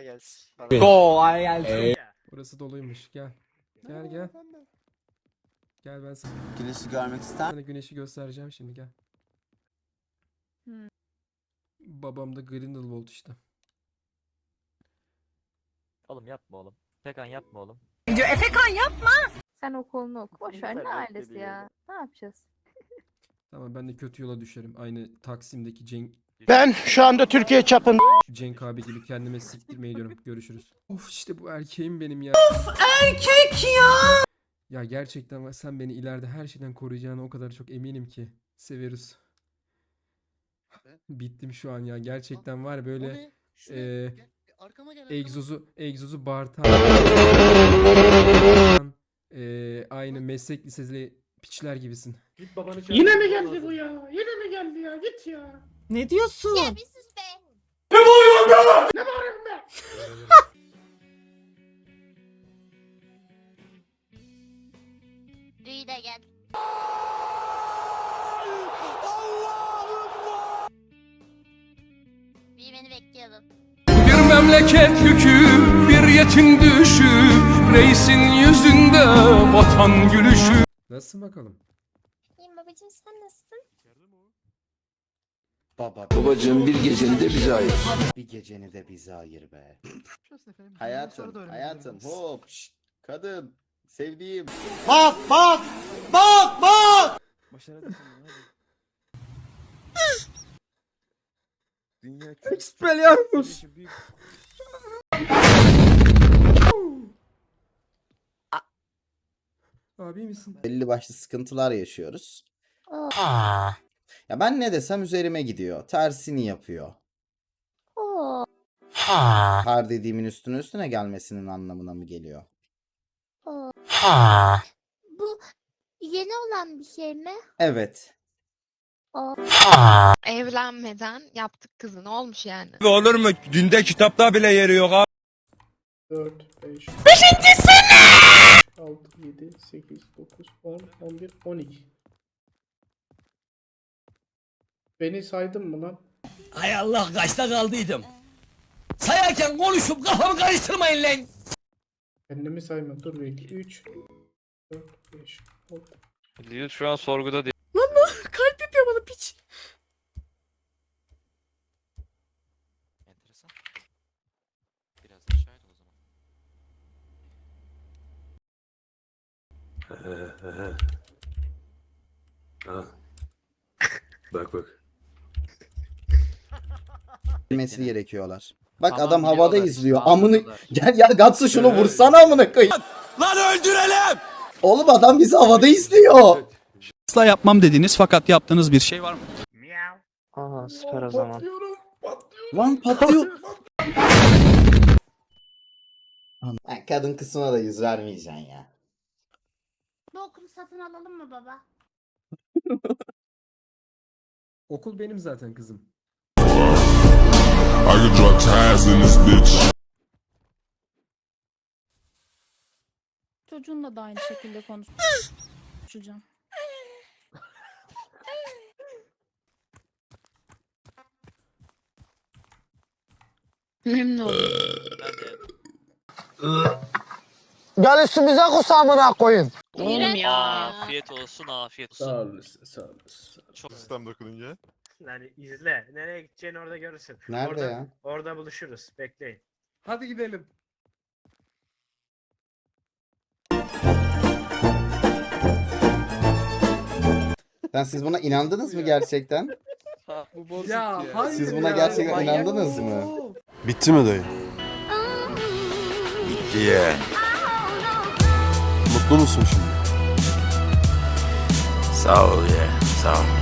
gelsin. Kolay gelsin. Burası doluymuş. Gel. Gel gel. Gel ben sana, Güneşi görmek ister sana güneşi göstereceğim şimdi gel. Hmm. Babam da Grindelwald işte. Oğlum yapma oğlum. Tekan yapma oğlum. Sen okulunu oku. Boş ver ne Lütfen ailesi ya. Ne yapacağız? Tamam ben de kötü yola düşerim. Aynı Taksim'deki Cenk, Ben şu anda Türkiye çapında Cenk abi gibi kendime siktirmeyi diyorum. Görüşürüz. Of işte bu erkeğim benim ya. Erkek ya. Ya gerçekten var, sen beni ileride her şeyden koruyacağına o kadar çok eminim ki. Severiz. Bittim şu an ya. Gerçekten var böyle eee Arkama gel. egzozu egzozu bağırtan eee aynı meslek liseli piçler gibisin. Yine mi geldi bu ya? Yine mi geldi ya? Git ya. Ne diyorsun? Ya bir sus be. Ne bağırıyorsun be? Rüyü de gel. Rüyü beni bekliyordun. Bir memleket yükü, bir yetim düşü, reisin yüzünde vatan gülüşü. Nasılsın bakalım? İyiyim babacığım sen nasılsın? Baba Babacığım bir geceni de bize ayır. bir geceni de bize ayır be. Hayatım, hayatım. Hop. şşt, Kadın. Sevdiğim. Bak bak. Bak bak. Dünya Expelliarmus. Abi misin? belli başlı sıkıntılar yaşıyoruz. Ya ben ne desem üzerime gidiyor. Tersini yapıyor. Oo. Her dediğimin üstüne üstüne gelmesinin anlamına mı geliyor? Bu yeni olan bir şey mi? Evet. Evlenmeden yaptık kızı. Ne olmuş yani? Olur mu? Dinde kitapta bile yeri yok abi. 4, 5. Beşinci sene. 6, 7, 8, 9, 10, 11, 12. Beni saydın mı lan? Hay Allah kaçta kaldıydım. Sayarken konuşup kafamı karıştırmayın lan. Kendimi sayma. Dur bir 2, 3, 4, 5, 6. Şu an sorguda değil. Kalp yapıyor bana piç. Enteresan. Biraz o zaman. Bak bak. Bilmesi gerekiyorlar. Bak Tamam, adam havada biliyorlar, izliyor. tamam, Amını biliyorlar. gel ya Gatsu şunu vursana amına koyayım. Lan öldürelim! Oğlum adam bizi havada izliyor. asla yapmam dediğiniz fakat yaptığınız bir şey var mı? Aha süper o zaman. Lan patlıyor. Kadın kısmına da yüz vermeyeceksin ya. Okulu satın alalım mı baba? Okul benim zaten kızım. I could drop ties in this bitch. Çocuğunla da aynı şekilde konuşacağım. Memnun oldum. Gel üstümüze kusamına koyun. Oğlum ya. Afiyet olsun afiyet olsun. Sağ olasın, sağ olasın. Çok Sistem dokununca. Yani izle. Nereye gideceğini orada görürsün. Nerede orada, ya? Orada buluşuruz. Bekleyin. Hadi gidelim. Lan siz buna inandınız mı gerçekten? Bu bozuk ya. hayır Siz buna ya, gerçekten manyak inandınız mı? Bitti mi dayı? Bitti ya. Mutlu musun şimdi? Sağ ol ya, sağ ol.